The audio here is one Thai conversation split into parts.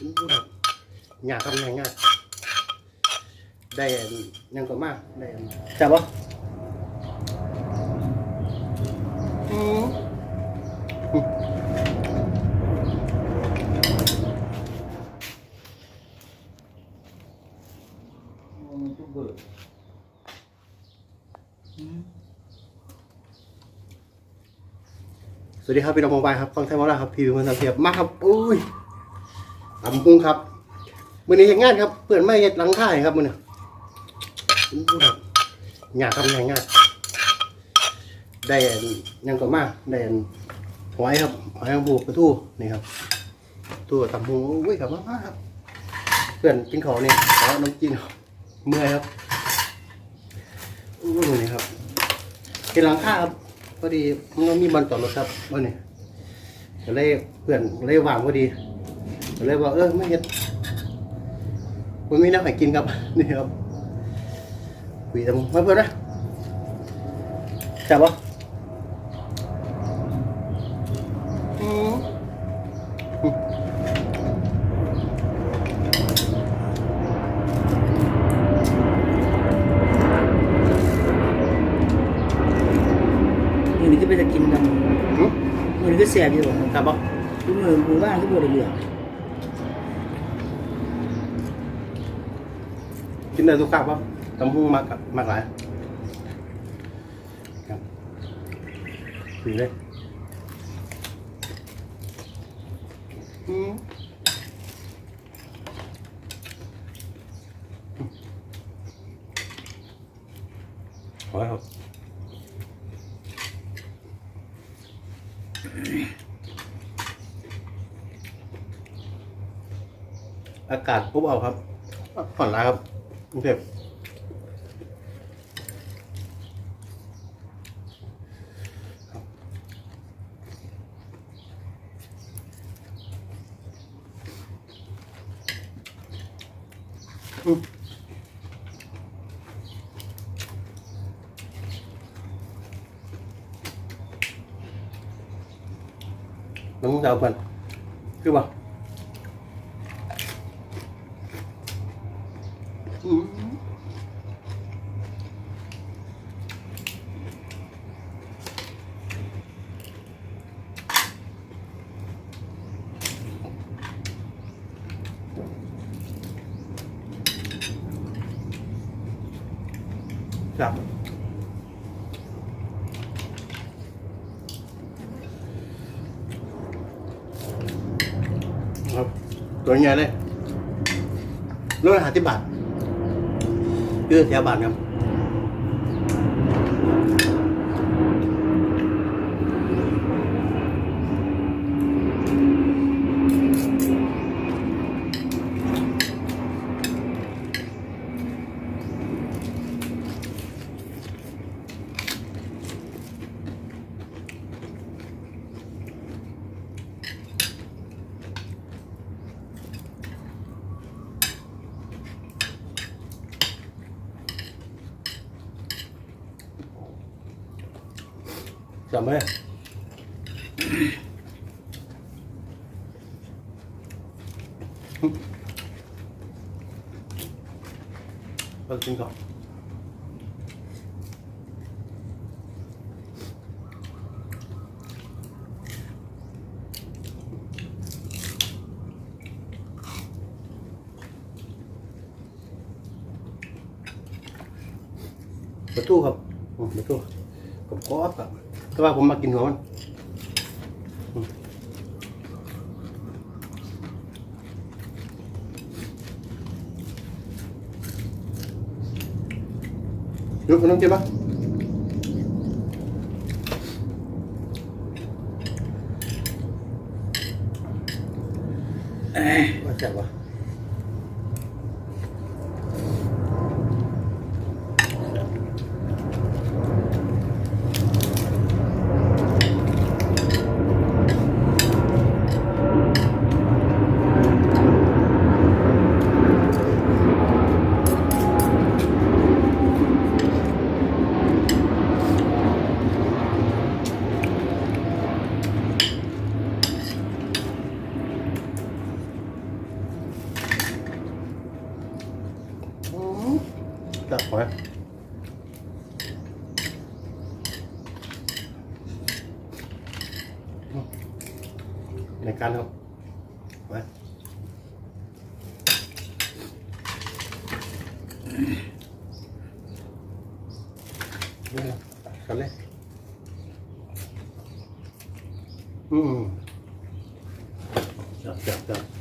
อู้ครับยากครับยากยากได้อันยังก็มากได้อันจับปะอืมสวัสดีครับพี่น้องมองไปครับฟังไทยมาแล้วครับพี่เป็นคนทำเทียบมากครับอุ้ย ตำกุ้งครับมือนี้เห็นงานครับ เพื่อนไม่เห็ดหลังท่ายครับมือนี้อยากครับยากยากได้อันยังก็มากได้อันหอยครับหอยบูกระทู้นี่ครับตู้ตำกุ้งอุ้ยครับมากครับ เพื่อนกินของนี่ขอน้ำจิ้มเมื่อยครับอู้นี่ครับเห็นหลังคาครับพอดีมันมีบอลจอรถครับวันนี้ก็เลยเพื่อนเลยว่างพอดี ก็เลยว่าเออไม่เห็นมันมีน้ำให้กินครับนี่ครับคุยทำมาเพื่อนนะจับปะอืมมือนี้ก็ไปจะกินกันอืมมือนี้ก็เสียบอยู่จับปะทุกมือมือว่างก็ปวดเหลือ กินได้ทุกคาบปะตำพุงมากกับมากหลายครับคุยเลยอืมขอครับอากาศปุ๊บเอาครับผ่อนร้ายครับ กรุงเทพอืม น้ำเจ้าเพิ่น ครับครับ ตัวใหญ่เลยร้อยห้าสิบบาท คือแถวบาทครับจำไหมเรานครับ อืมประตูกับกรอบครับ แต่ว่าผมมากินหัวมันอืมยกขนมจีบปะว่าแซ่บวะ จับหอยอืมในการครับไว้กันเลยอืมจับจับจับ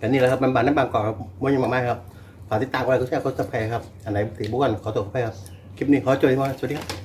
อันนี้แหละครับมันบานน้ำบางกอกครับมันยังมาไม่ครับฝากติดตามไว้ก็แช่ก็สแพรครับอันไหนตีบุกันขอตัวไปครับคลิปนี้ขอจบที่ว่าสวัสดีครับ